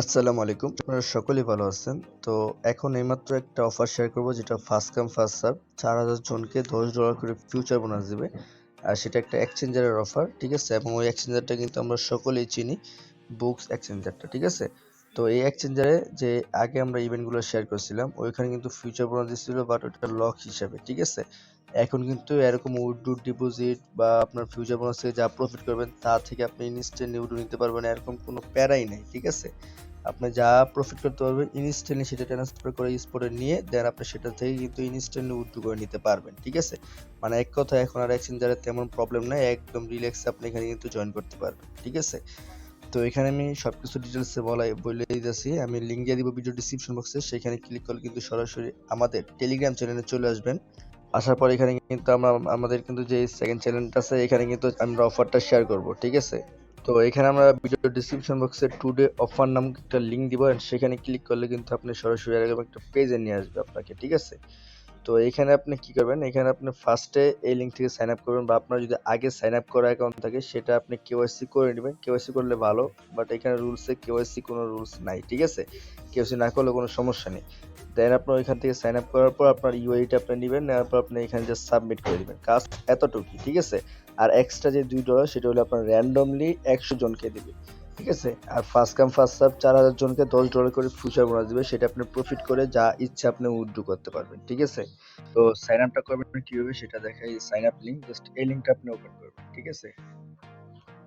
আসসালামু আলাইকুম। আপনারা সকলেই ভালো আছেন। তো এখন এইমাত্র একটা অফার শেয়ার করব যেটা ফার্স্ট কাম ফার্স্ট সার্ভ ৪,০০০ জনকে $১০ করে ফিউচার বোনাস দিবে। আর সেটা একটা এক্সচেঞ্জারের অফার, ঠিক আছে? এবং ওই এক্সচেঞ্জারটা কিন্তু আমরা সকলেই চিনি, বুকস এক্সচেঞ্জারটা, ঠিক আছে? তো এই এক্সচেঞ্জারে যে আগে আমরা ইভেন্টগুলো শেয়ার করছিলাম, ওইখানে কিন্তু ফিউচার বোনাস দিচ্ছিল বাট ওটা লক হিসাবে, ঠিক আছে? এখন কিন্তু এরকম উইথড্র ডিপোজিট বা আপনার ফিউচার বোনাস থেকে যা প্রফিট করবেন তা থেকে আপনি ইনস্ট্যান্টলি উইথড্র নিতে পারবেন এরকম কোনো প্যারাই নেই, ঠিক আছে? আপনি যা প্রফিট করতে পারবেন ইনস্ট্যান্টলি সেটা ট্রান্সফার করে স্পটে নিয়ে দেন আপনি সেটা থেকে কিন্তু ইনস্ট্যান্টলি উইথড্র করে নিতে পারবেন, ঠিক আছে? মানে এক কথায় এখন আর এক্সচেঞ্জারে তেমন প্রবলেম নাই, একদম রিল্যাক্সে আপনি এখানে কিন্তু জয়েন করতে পারবেন, ঠিক আছে? তো এখানে আমি সবকিছু ডিটেইলসে বলাই বলে দিতেছি। আমি লিঙ্ক দিয়ে দিব ভিডিও ডেসক্রিপশন বক্সে। সেখানে ক্লিক করলে কিন্তু সরাসরি আমাদের টেলিগ্রাম চ্যানেলে চলে আসবেন। আসার পর এখানে কিন্তু আমরা আমাদের কিন্তু যে সেকেন্ড চ্যানেলটা আছে এখানে কিন্তু আমরা অফারটা শেয়ার করব, ঠিক আছে? তো এখানে আমরা ভিডিও ডিসক্রিপশন বক্সে টুডে অফার নামক একটা লিঙ্ক দিব সেখানে ক্লিক করলে কিন্তু আপনি সরাসরি একটা পেজে নিয়ে আসবে আপনাকে, ঠিক আছে? তো এখানে আপনি কি করবেন? এখানে আপনি ফার্স্টে এই লিঙ্ক থেকে সাইন আপ করবেন বা আপনার যদি আগে সাইন আপ করা অ্যাকাউন্ট থাকে সেটা আপনি কেওয়াইসি করে নেবেন। কেওয়াইসি করলে ভালো। বাট এখানে রুলসে কেওয়াইসি কোনো রুলস নাই, ঠিক আছে? কেওয়াইসি না করলে কোনো সমস্যা নেই। দেন আপনার ওইখান থেকে সাইন আপ করার পর আপনার ইউআইডি আপনি নিবেন। নেওয়ার পর আপনি এখানে জাস্ট সাবমিট করে দিবেন। কাজ এতটুকুই, ঠিক আছে? আর এক্সট্রা যে দুই ডলার সেটা হলো আপনার র‍্যান্ডমলি ১০০ জনকে দিবে। ঠিক আছে? আর ফার্স্ট কাম ফার্স্ট সার্ভ ৪,০০০ জনকে $১০ করে ফিউচার বোনাস দিবে। সেটা আপনি প্রফিট করে যা ইচ্ছা আপনি উইথড্র করতে পারবেন, ঠিক আছে? তো সাইন আপটা করবেন কীভাবে সেটা দেখাই। সাইন আপ লিঙ্ক জাস্ট এই লিঙ্কটা আপনি ওপেন করবেন, ঠিক আছে?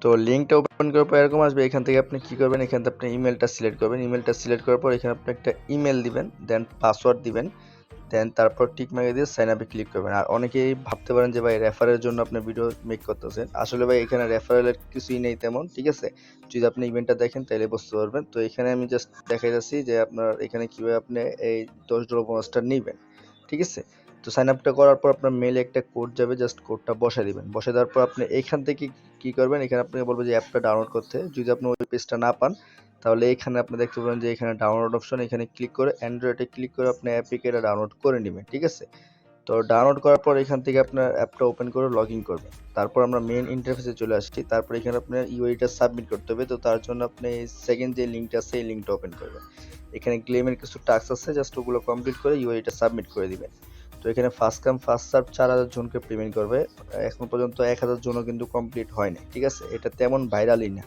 তো লিঙ্কটা ওপেন করার পর এরকম আসবে। এখান থেকে আপনি কি করবেন? এখান থেকে আপনি ইমেলটা সিলেক্ট করবেন। ইমেলটা সিলেক্ট করার পর এখানে আপনি একটা ইমেল দিবেন, দেন পাসওয়ার্ড দিবেন। দেন তারপর টিক মার্ক দিয়ে সাইন আপে ক্লিক করবেন। আর অনেকেই ভাবতে পারেন যে ভাই রেফারের জন্য আপনি ভিডিও মেক করতেছেন। আসলে ভাই এখানে রেফারেলের কিছুই নেই তেমন, ঠিক আছে? যদি আপনি ইভেন্টটা দেখেন তাহলে বুঝতে পারবেন। তো এখানে আমি জাস্ট দেখাই যাচ্ছি যে আপনার এখানে কীভাবে আপনি এই $১০ বোনাসটা নিবেন, ঠিক আছে? তো সাইন আপটা করার পর আপনার মেলে একটা কোড যাবে, জাস্ট কোডটা বসায় দিবেন। বসায় দেওয়ার পর আপনি এখান থেকে কি করবেন? এখানে আপনাকে বলব যে অ্যাপটা ডাউনলোড করতে। যদি আপনি ওই পেজটা না পান তাহলে এখানে আপনি দেখতে পাবেন যে এখানে ডাউনলোড অপশন এখানে ক্লিক করে অ্যান্ড্রয়েডে ক্লিক করে আপনি অ্যাপিকে এটা ডাউনলোড করে নেবেন ঠিক আছে? তো ডাউনলোড করার পর এখান থেকে আপনার অ্যাপটা ওপেন করে লগ ইন করবেন। তারপর আমরা মেইন ইন্টারফেসে চলে আসছি। তারপর এখানে আপনার ইউআইডিটা সাবমিট করতে হবে। তো তার জন্য আপনি সেকেন্ড যে লিংকটা আছে এই লিংকটা ওপেন করবেন। এখানে ক্লেমের কিছু টাস্ক আছে জাস্ট ওগুলো কমপ্লিট করে ইউআইডিটা সাবমিট করে দিবেন। তো এখানে ফার্স্ট কাম ফার্স্ট সার্ভ ৪,০০০ জনকে পেমেন্ট করবে। এখন পর্যন্ত ১,০০০ জনও কিন্তু কমপ্লিট হয়নি ঠিক আছে? এটা তেমন ভাইরালই না।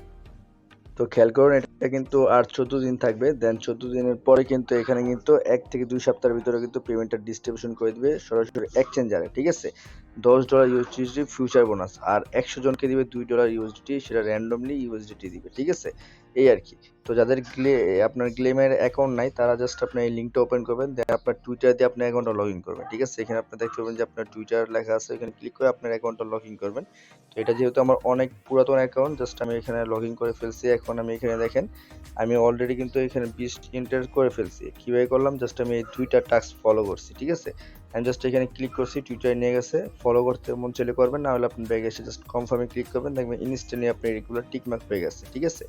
তো খেয়াল করুন এটা কিন্তু আর ১৪ দিন থাকবে। দেন ১৪ দিনের পরে কিন্তু এখানে কিন্তু এক থেকে দুই সপ্তাহের ভিতরে কিন্তু পেমেন্টটা ডিস্ট্রিবিউশন করে দিবে সরাসরি এক্সচেঞ্জারে, ঠিক আছে? $১০ ইউএসডিটি ফিউচার বোনাস। আর ১০০ জনকে দিবে $২ ইউএসডিটি সেটা র‍্যান্ডমলি ইউএসডিটি দিবে, ঠিক আছে? এই আর কি তো যাদের গ্লে আপনার গ্লেমের অ্যাকাউন্ট নাই তারা জাস্ট আপনি এই লিংকটা ওপেন করবেন। দেন আপনার টুইটার দিয়ে আপনার অ্যাকাউন্টটা লগইন করবেন, ঠিক আছে? এখানে আপনি দেখতে পাবেন যে আপনার টুইটার লেখা আছে। এখানে ক্লিক করে আপনার অ্যাকাউন্টটা লগইন করবেন। তো এটা যেহেতু আমার অনেক পুরাতন অ্যাকাউন্ট জাস্ট আমি এখানে লগইন করে ফেলছি। এখন আমি এখানে দেখেন আমি অলরেডি কিন্তু এখানে ২০ এন্টার করে ফেলছি। কীভাবে করলাম? জাস্ট আমি এই ২ টা টাস্ক ফলো করছি, ঠিক আছে? আমি জাস্ট এখানে ক্লিক করছি টুইটারে নিয়ে গেছে। ফলো করতে মন চাইলে করবেন, না হলে আপনি ব্যাগে এসে জাস্ট কনফার্মে ক্লিক করবেন। দেখবেন ইনস্ট্যান্টলি আপনি রেগুলার টিক মার্ক হয়ে গেছে, ঠিক আছে?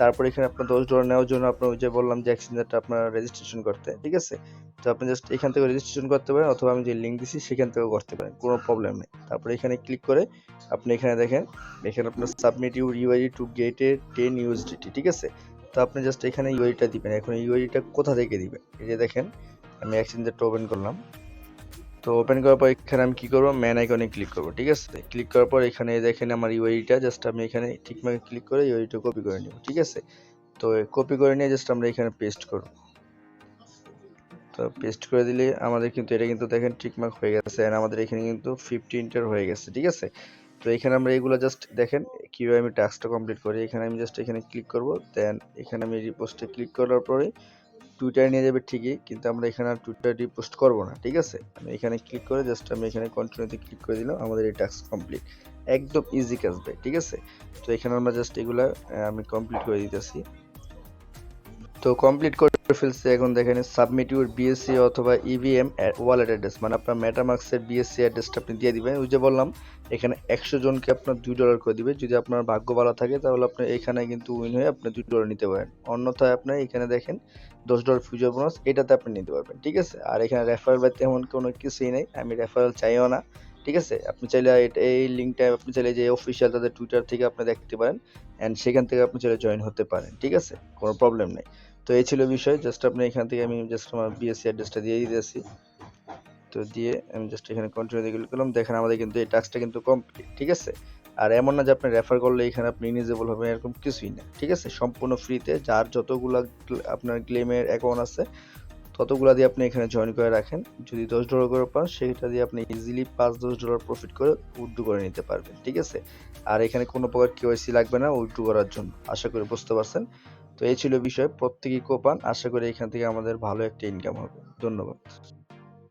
তারপর এখানে আপনার $১০ নেওয়ার জন্য আপনার ওই যে বললাম যে এক্সচেঞ্জারটা আপনার রেজিস্ট্রেশন করতে, ঠিক আছে? তো আপনি জাস্ট এখান থেকে রেজিস্ট্রেশন করতে পারেন অথবা আমি যে লিঙ্ক দিছি সেখান থেকেও করতে পারেন। কোনো প্রবলেম নেই। তারপরে এখানে ক্লিক করে আপনি এখানে দেখেন, এখানে আপনার submit your UID to get 10 USDT, ঠিক আছে? তো আপনি জাস্ট এখানে ইউআইডিটা দিবেন। এখন ইউআইডিটা কোথা থেকে দিবেন? এই যে দেখেন আমি এক্সচেঞ্জারটা ওপেন করলাম। তো ওপেন করার পর এখানে আমি কি করব? ম্যান আইকনে ক্লিক করব, ঠিক আছে? ক্লিক করার পর এখানে দেখেন আমার ইউআইডিটা জাস্ট আমি এখানে মার্কে ক্লিক করে ইউআইডিটা কপি করে নিব, ঠিক আছে? তো কপি করে নিয়ে জাস্ট আমরা এখানে পেস্ট করব। তো পেস্ট করে দিলে আমাদের কিন্তু এটা কিন্তু দেখেন টিক মার্ক হয়ে গেছে এন্ড আমাদের এখানে কিন্তু 50 এন্টার হয়ে গেছে, ঠিক আছে? তো এখানে আমরা এগুলো জাস্ট দেখেন কীভাবে আমি টাস্কটা কমপ্লিট করি। এখানে আমি জাস্ট এখানে ক্লিক করব। দেন এখানে আমি রিপোস্টে ক্লিক করার পরে টুইটারে নিয়ে যাবে ঠিকই কিন্তু আমরা এখানে আর টুইটারটি পোস্ট করব না, ঠিক আছে? আমি এখানে ক্লিক করে জাস্ট আমি এখানে কন্টিনিউতে ক্লিক করে দিলাম। আমাদের এই টাস্ক কমপ্লিট। একদম ইজি কাজ ভাই, ঠিক আছে? তো এখানে আমরা জাস্ট এগুলা আমি কমপ্লিট করে দিতেছি। তো কমপ্লিট ফেলছি। এখন দেখেন সাবমিট ইউর বিএসসি অথবা ইভিএম ওয়ালেট অ্যাড্রেস মানে আপনার মেটামাস্কের বিএসসি অ্যাড্রেসটা আপনি দিয়ে দিবেন। ওই যে বললাম এখানে ১০০ জনকে আপনার দুই ডলার করে দিবে। যদি আপনার ভাগ্য ভালো থাকে তাহলে আপনি এখানে কিন্তু উইন হয়ে আপনি দুই ডলার নিতে পারেন। অন্যথায় আপনি এখানে দেখেন $১০ ফিউচার বোনাস এটাতে আপনি নিতে পারবেন, ঠিক আছে? আর এখানে রেফারেল বা তেমন কোনো কিছুই নেই। আমি রেফারেল চাইও না। ঠিক আছে আপনি চাইলে এই লিঙ্কটা আপনি চাইলে যে অফিসিয়াল তাদের টুইটার থেকে আপনি দেখতে পারেন অ্যান্ড সেখান থেকে আপনি চাইলে জয়েন হতে পারেন ঠিক আছে কোনো প্রবলেম নেই তো এই ছিল বিষয় জাস্ট আপনি এখান থেকে আমি জাস্ট আমার বিএসসি অ্যাড্রেসটা দিয়ে দিয়েছি তো দিয়ে আমি জাস্ট এখানে কন্টিনিউ দিয়ে করলাম, দেখেন আমাদের কিন্তু এই টাস্কটা কিন্তু কমপ্লিট ঠিক আছে? আর এমন না যে আপনি রেফার করলে এখানে আপনি ইনিজেবল হবে, এরকম কিছুই না, ঠিক আছে? সম্পূর্ণ ফ্রিতে যার যতগুলা গ্ল- আপনার ক্লেমের অ্যাকাউন্ট আছে, ততগুলা দিয়ে আপনি এখানে জয়েন করে রাখেন। যদি দশ ডলার করে পান, সেটা দিয়ে আপনি ইজিলি পাঁচ দশ ডলার প্রফিট করে উইথড্র করে নিতে পারবেন, ঠিক আছে? আর এখানে কোনো প্রকার কেওয়াইসি লাগবে না উইথড্র করার জন্য, আশা করি বুঝতে পারছেন। তো এই ছিল বিষয়। প্রত্যেকেই কোপান। আশা করি এখান থেকে আমাদের ভালো একটা ইনকাম হবে। ধন্যবাদ।